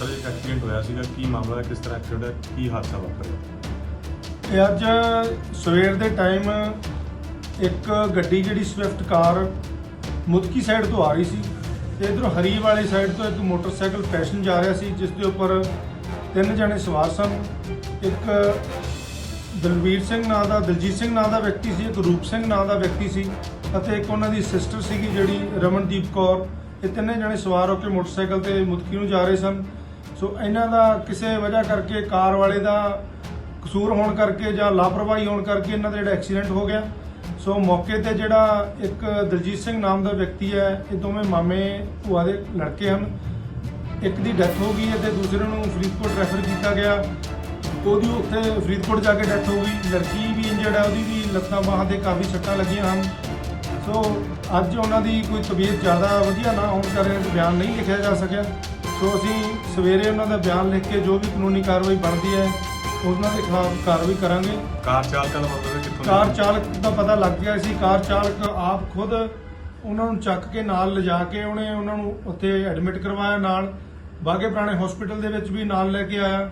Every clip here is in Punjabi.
ਸਰ ਇੱਕ ਐਕਸੀਡੈਂਟ ਹੋਇਆ ਸੀਗਾ, ਕੀ ਮਾਮਲਾ ਕਿਸ ਤਰ੍ਹਾਂ ਐਕਸੀਡੈਂਟ ਹੈ, ਕੀ ਹਾਦਸਾ ਵਾਪਰਿਆ? ਇਹ ਅੱਜ ਸਵੇਰ ਦੇ ਟਾਈਮ ਇੱਕ ਗੱਡੀ ਜਿਹੜੀ ਸਵਿਫਟ ਕਾਰ ਮੁਦਕੀ ਸਾਈਡ ਤੋਂ ਆ ਰਹੀ ਸੀ ਤੇ ਇਧਰੋਂ ਹਰੀ ਵਾਲੀ ਸਾਈਡ ਤੋਂ ਇੱਕ ਮੋਟਰਸਾਈਕਲ ਪੈਸ਼ਨ ਜਾ ਰਿਹਾ ਸੀ, ਜਿਸ ਦੇ ਉੱਪਰ ਤਿੰਨ ਜਣੇ ਸਵਾਰ ਸਨ। ਇੱਕ ਦਲਵੀਰ ਸਿੰਘ ਨਾਂ ਦਾ, ਦਲਜੀਤ ਸਿੰਘ ਨਾਂ ਦਾ ਵਿਅਕਤੀ ਸੀ, ਇੱਕ ਰੂਪ ਸਿੰਘ ਨਾਂ ਦਾ ਵਿਅਕਤੀ ਸੀ ਅਤੇ ਇੱਕ ਉਹਨਾਂ ਦੀ ਸਿਸਟਰ ਸੀਗੀ ਜਿਹੜੀ ਰਮਨਦੀਪ ਕੌਰ। ਇਹ ਤਿੰਨੇ ਜਣੇ ਸਵਾਰ ਹੋ ਕੇ ਮੋਟਰਸਾਈਕਲ ਤੇ ਮੁਦਕੀ ਨੂੰ ਜਾ ਰਹੇ ਸਨ। ਸੋ ਇਹਨਾਂ ਦਾ ਕਿਸੇ ਵਜ੍ਹਾ ਕਰਕੇ ਕਾਰ ਵਾਲੇ ਦਾ ਕਸੂਰ ਹੋਣ ਕਰਕੇ ਜਾਂ ਲਾਪਰਵਾਹੀ ਹੋਣ ਕਰਕੇ ਇਹਨਾਂ ਦਾ ਜਿਹੜਾ ਐਕਸੀਡੈਂਟ ਹੋ ਗਿਆ। ਸੋ ਮੌਕੇ ਤੇ ਜਿਹੜਾ ਇੱਕ ਦਲਜੀਤ ਸਿੰਘ ਨਾਮ ਦਾ ਵਿਅਕਤੀ ਹੈ, ਇਹ ਦੋਵੇਂ ਮਾਮੇ ਭੂਆ ਦੇ ਲੜਕੇ ਹਨ। ਇੱਕ ਦੀ ਡੈਥ ਹੋ ਗਈ ਹੈ ਤੇ ਦੂਸਰੇ ਨੂੰ ਫਰੀਦਕੋਟ ਰੈਫਰ ਕੀਤਾ ਗਿਆ। ਉਹਦੀ ਉੱਥੇ ਫਰੀਦਕੋਟ ਜਾ ਕੇ ਡੈਥ ਹੋ ਗਈ। ਲੜਕੀ ਵੀ ਇੰਜਰਡ ਹੈ, ਉਹਦੀ ਵੀ ਲੱਤਾਂ ਬਾਹਾਂ ਤੇ ਕਾਫੀ ਸੱਟਾਂ ਲੱਗੀਆਂ ਹਨ। ਸੋ ਅੱਜ ਉਹਨਾਂ ਦੀ ਕੋਈ ਤਬੀਅਤ ਜ਼ਿਆਦਾ ਵਧੀਆ ਨਾ ਹੋਣ ਕਰਕੇ ਬਿਆਨ ਨਹੀਂ ਲਿਖਿਆ ਜਾ ਸਕਿਆ। ਸੋ ਅਸੀਂ ਸਵੇਰੇ ਉਹਨਾਂ ਦਾ ਬਿਆਨ ਲਿਖ ਕੇ ਜੋ ਵੀ ਕਾਨੂੰਨੀ ਕਾਰਵਾਈ ਬਣਦੀ ਹੈ ਉਹਨਾਂ ਦੇ ਖਿਲਾਫ ਕਾਰਵਾਈ ਕਰਾਂਗੇ। ਕਾਰ ਚਾਲਕਾਂ ਦਾ ਮਤਲਬ ਹੈ ਕਿੱਥੋਂ ਕਾਰ ਚਾਲਕ ਦਾ ਪਤਾ ਲੱਗ ਗਿਆ ਸੀ ਕਾਰ ਚਾਲਕ ਆਪ ਖੁਦ ਉਹਨਾਂ ਨੂੰ ਚੱਕ ਕੇ ਨਾਲ ਲਿਜਾ ਕੇ ਉਹਨੇ ਉਹਨਾਂ ਨੂੰ ਉੱਥੇ ਐਡਮਿਟ ਕਰਵਾਇਆ ਨਾਲ। ਬਾਗੇ ਪੁਰਾਣੇ ਹਸਪੀਟਲ ਦੇ ਵਿੱਚ ਵੀ ਨਾਲ ਲੈ ਕੇ ਆਇਆ।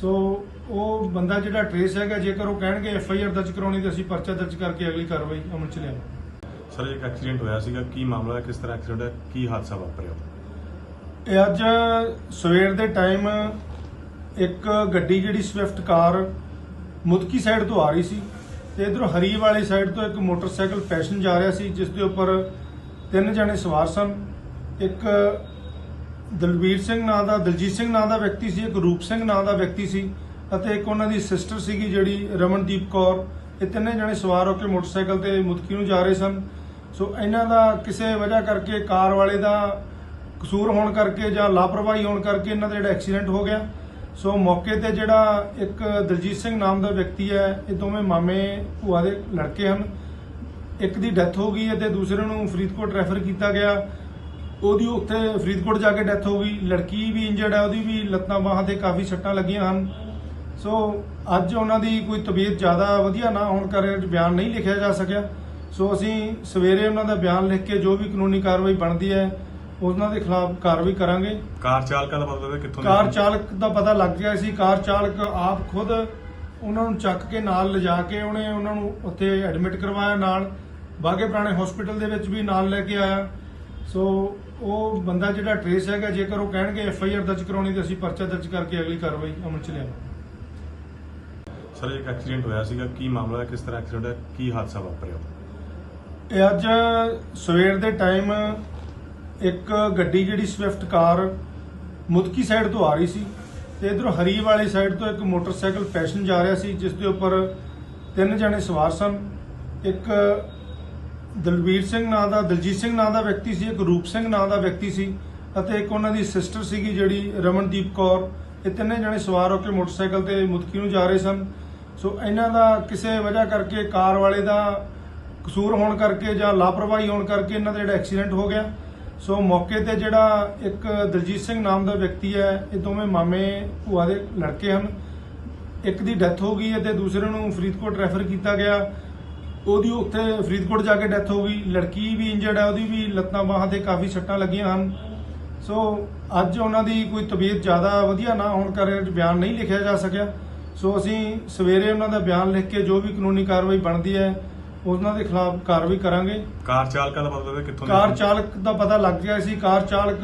ਸੋ ਉਹ ਬੰਦਾ ਜਿਹੜਾ ਟ੍ਰੇਸ ਹੈਗਾ ਜੇਕਰ ਉਹ ਕਹਿਣਗੇ ਐਫ ਆਈ ਆਰ ਦਰਜ ਕਰਾਉਣੀ ਤੇ ਅਸੀਂ ਪਰਚਾ ਦਰਜ ਕਰਕੇ ਅਗਲੀ ਕਾਰਵਾਈ ਅਮਲ ਚ ਲਿਆਵਾਂਗੇ। ਸਰ ਇੱਕ ਐਕਸੀਡੈਂਟ ਹੋਇਆ ਸੀਗਾ ਕੀ ਮਾਮਲਾ ਹੈ ਕਿਸ ਤਰ੍ਹਾਂ ਐਕਸੀਡੈਂਟ ਹੈ ਕੀ ਹਾਦਸਾ ਵਾਪਰਿਆ? ਇਹ ਅੱਜ ਸਵੇਰ ਦੇ ਟਾਈਮ ਇੱਕ ਗੱਡੀ ਜਿਹੜੀ ਸਵਿਫਟ ਕਾਰ ਮੁਦਕੀ ਸਾਈਡ ਤੋਂ ਆ ਰਹੀ ਸੀ ਤੇ ਇਧਰੋਂ ਹਰੀ ਵਾਲੀ ਸਾਈਡ ਤੋਂ ਇੱਕ ਮੋਟਰਸਾਈਕਲ ਪੈਸ਼ਨ ਜਾ ਰਿਹਾ ਸੀ, ਜਿਸ ਦੇ ਉੱਪਰ ਤਿੰਨ ਜਣੇ ਸਵਾਰ ਸਨ। ਇੱਕ ਦਲਵੀਰ ਸਿੰਘ ਨਾਂ ਦਾ, ਦਲਜੀਤ ਸਿੰਘ ਨਾਂ ਦਾ ਵਿਅਕਤੀ ਸੀ, ਇੱਕ ਰੂਪ ਸਿੰਘ ਨਾਂ ਦਾ ਵਿਅਕਤੀ ਸੀ ਅਤੇ ਇੱਕ ਉਹਨਾਂ ਦੀ ਸਿਸਟਰ ਸੀਗੀ ਜਿਹੜੀ ਰਮਨਦੀਪ ਕੌਰ। ਇਹ ਤਿੰਨੇ ਜਣੇ ਸਵਾਰ ਹੋ ਕੇ ਮੋਟਰਸਾਈਕਲ ਤੇ ਮੁਦਕੀ ਨੂੰ ਜਾ ਰਹੇ ਸਨ। ਸੋ ਇਹਨਾਂ ਦਾ ਕਿਸੇ ਵਜ੍ਹਾ ਕਰਕੇ ਕਾਰ ਵਾਲੇ ਦਾ ਕਸੂਰ ਹੋਣ ਕਰਕੇ ਜਾਂ ਲਾਪਰਵਾਹੀ ਹੋਣ ਕਰਕੇ ਇਹਨਾਂ ਦਾ ਜਿਹੜਾ ਐਕਸੀਡੈਂਟ ਹੋ ਗਿਆ। ਸੋ ਮੌਕੇ ਤੇ ਜਿਹੜਾ ਇੱਕ ਦਲਜੀਤ ਸਿੰਘ ਨਾਮ ਦਾ ਵਿਅਕਤੀ ਹੈ, ਇਹ ਦੋਵੇਂ ਮਾਮੇ ਭੂਆ ਦੇ ਲੜਕੇ ਹਨ। ਇੱਕ ਦੀ ਡੈਥ ਹੋ ਗਈ ਹੈ ਤੇ ਦੂਸਰੇ ਨੂੰ ਫਰੀਦਕੋਟ ਰੈਫਰ ਕੀਤਾ ਗਿਆ। ਉਹਦੀ ਉੱਥੇ ਫਰੀਦਕੋਟ ਜਾ ਕੇ ਡੈਥ ਹੋ ਗਈ। ਲੜਕੀ ਵੀ ਇੰਜਰਡ ਹੈ, ਉਹਦੀ ਵੀ ਲੱਤਾਂ ਬਾਹਾਂ ਤੇ ਕਾਫੀ ਸੱਟਾਂ ਲੱਗੀਆਂ ਹਨ। ਸੋ ਅੱਜ ਉਹਨਾਂ ਦੀ ਕੋਈ ਤਬੀਅਤ ਜ਼ਿਆਦਾ ਵਧੀਆ ਨਾ ਹੋਣ ਕਰਕੇ ਬਿਆਨ ਨਹੀਂ ਲਿਖਿਆ ਜਾ ਸਕਿਆ। ਸੋ ਅਸੀਂ ਸਵੇਰੇ ਉਹਨਾਂ ਦਾ ਬਿਆਨ ਲਿਖ ਕੇ ਜੋ ਵੀ ਕਾਨੂੰਨੀ ਕਾਰਵਾਈ ਬਣਦੀ ਹੈ ਉਹਨਾਂ ਦੇ ਖਿਲਾਫ ਕਾਰਵਾਈ ਕਰਾਂਗੇ। ਕਾਰ ਚਾਲਕਾਂ ਦਾ ਮਤਲਬ ਹੈ ਕਿੱਥੋਂ ਕਾਰ ਚਾਲਕ ਦਾ ਪਤਾ ਲੱਗ ਗਿਆ ਸੀ। ਕਾਰ ਚਾਲਕ ਆਪ ਖੁਦ ਉਹਨਾਂ ਨੂੰ ਚੱਕ ਕੇ ਨਾਲ ਲਿਜਾ ਕੇ ਉਹਨੇ ਉਹਨਾਂ ਨੂੰ ਉੱਥੇ ਐਡਮਿਟ ਕਰਵਾਇਆ ਨਾਲ। ਬਾਗੇ ਪੁਰਾਣੇ ਹਸਪੀਟਲ ਦੇ ਵਿੱਚ ਵੀ ਨਾਲ ਲੈ ਕੇ ਆਇਆ। ਸੋ ਉਹ ਬੰਦਾ ਜਿਹੜਾ ਟ੍ਰੇਸ ਹੈਗਾ ਜੇਕਰ ਉਹ ਕਹਿਣਗੇ ਐਫ ਆਈ ਆਰ ਦਰਜ ਕਰਾਉਣੀ ਤੇ ਅਸੀਂ ਪਰਚਾ ਦਰਜ ਕਰਕੇ ਅਗਲੀ ਕਾਰਵਾਈ ਅਮਲ ਚ ਲਿਆਵਾਂਗੇ। ਸਰ ਇੱਕ ਐਕਸੀਡੈਂਟ ਹੋਇਆ ਸੀਗਾ। ਕੀ ਮਾਮਲਾ ਹੈ? ਕਿਸ ਤਰ੍ਹਾਂ ਐਕਸੀਡੈਂਟ ਹੈ? ਕੀ ਹਾਦਸਾ ਵਾਪਰਿਆ? ਇਹ ਅੱਜ ਸਵੇਰ ਦੇ ਟਾਈਮ ਇੱਕ ਗੱਡੀ ਜਿਹੜੀ ਸਵਿਫਟ ਕਾਰ ਮੁਦਕੀ ਸਾਈਡ ਤੋਂ ਆ ਰਹੀ ਸੀ ਤੇ ਇਧਰੋਂ ਹਰੀ ਵਾਲੀ ਸਾਈਡ ਤੋਂ ਇੱਕ ਮੋਟਰਸਾਈਕਲ ਪੈਸ਼ਨ ਜਾ ਰਿਹਾ ਸੀ, ਜਿਸ ਦੇ ਉੱਪਰ ਤਿੰਨ ਜਣੇ ਸਵਾਰ ਸਨ। ਇੱਕ ਦਲਵੀਰ ਸਿੰਘ ਨਾਂ ਦਾ, ਦਲਜੀਤ ਸਿੰਘ ਨਾਂ ਦਾ ਵਿਅਕਤੀ ਸੀ, ਇੱਕ ਰੂਪ ਸਿੰਘ ਨਾਂ ਦਾ ਵਿਅਕਤੀ ਸੀ ਅਤੇ ਇੱਕ ਉਹਨਾਂ ਦੀ ਸਿਸਟਰ ਸੀਗੀ ਜਿਹੜੀ ਰਮਨਦੀਪ ਕੌਰ। ਇਹ ਤਿੰਨੇ ਜਣੇ ਸਵਾਰ ਹੋ ਕੇ ਮੋਟਰਸਾਈਕਲ ਤੇ ਮੁਦਕੀ ਨੂੰ ਜਾ ਰਹੇ ਸਨ। ਸੋ ਇਹਨਾਂ ਦਾ ਕਿਸੇ ਵਜ੍ਹਾ ਕਰਕੇ ਕਾਰ ਵਾਲੇ ਦਾ ਕਸੂਰ ਹੋਣ ਕਰਕੇ ਜਾਂ ਲਾਪਰਵਾਹੀ ਹੋਣ ਕਰਕੇ ਇਹਨਾਂ ਦਾ ਜਿਹੜਾ ਐਕਸੀਡੈਂਟ ਹੋ ਗਿਆ। ਸੋ ਮੌਕੇ ਤੇ ਜਿਹੜਾ ਇੱਕ ਦਲਜੀਤ ਸਿੰਘ ਨਾਮ ਦਾ ਵਿਅਕਤੀ ਹੈ, ਇਹ ਦੋਵੇਂ ਮਾਮੇ ਭੂਆ ਦੇ ਲੜਕੇ ਹਨ। ਇੱਕ ਦੀ ਡੈਥ ਹੋ ਗਈ ਹੈ ਤੇ ਦੂਸਰੇ ਨੂੰ ਫਰੀਦਕੋਟ ਰੈਫਰ ਕੀਤਾ ਗਿਆ। ਉਹਦੀ ਉੱਥੇ ਫਰੀਦਕੋਟ ਜਾ ਕੇ ਡੈਥ ਹੋ ਗਈ। ਲੜਕੀ ਵੀ ਇੰਜਰਡ ਹੈ, ਉਹਦੀ ਵੀ ਲੱਤਾਂ ਬਾਹਾਂ ਤੇ ਕਾਫੀ ਸੱਟਾਂ ਲੱਗੀਆਂ ਹਨ। ਸੋ ਅੱਜ ਉਹਨਾਂ ਦੀ ਕੋਈ ਤਬੀਅਤ ਜ਼ਿਆਦਾ ਵਧੀਆ ਨਾ ਹੋਣ ਕਰਕੇ ਬਿਆਨ ਨਹੀਂ ਲਿਖਿਆ ਜਾ ਸਕਿਆ। ਸੋ ਅਸੀਂ ਸਵੇਰੇ ਉਹਨਾਂ ਦਾ ਬਿਆਨ ਲਿਖ ਕੇ ਜੋ ਵੀ ਕਾਨੂੰਨੀ ਕਾਰਵਾਈ ਬਣਦੀ ਹੈ ਉਹਨਾਂ ਦੇ ਖਿਲਾਫ ਕਾਰਵਾਈ ਕਰਾਂਗੇ। ਕਾਰ ਚਾਲਕਾਂ ਦਾ ਮਤਲਬ ਹੈ ਕਿੱਥੋਂ ਕਾਰ ਚਾਲਕ ਦਾ ਪਤਾ ਲੱਗ ਗਿਆ ਸੀ। ਕਾਰ ਚਾਲਕ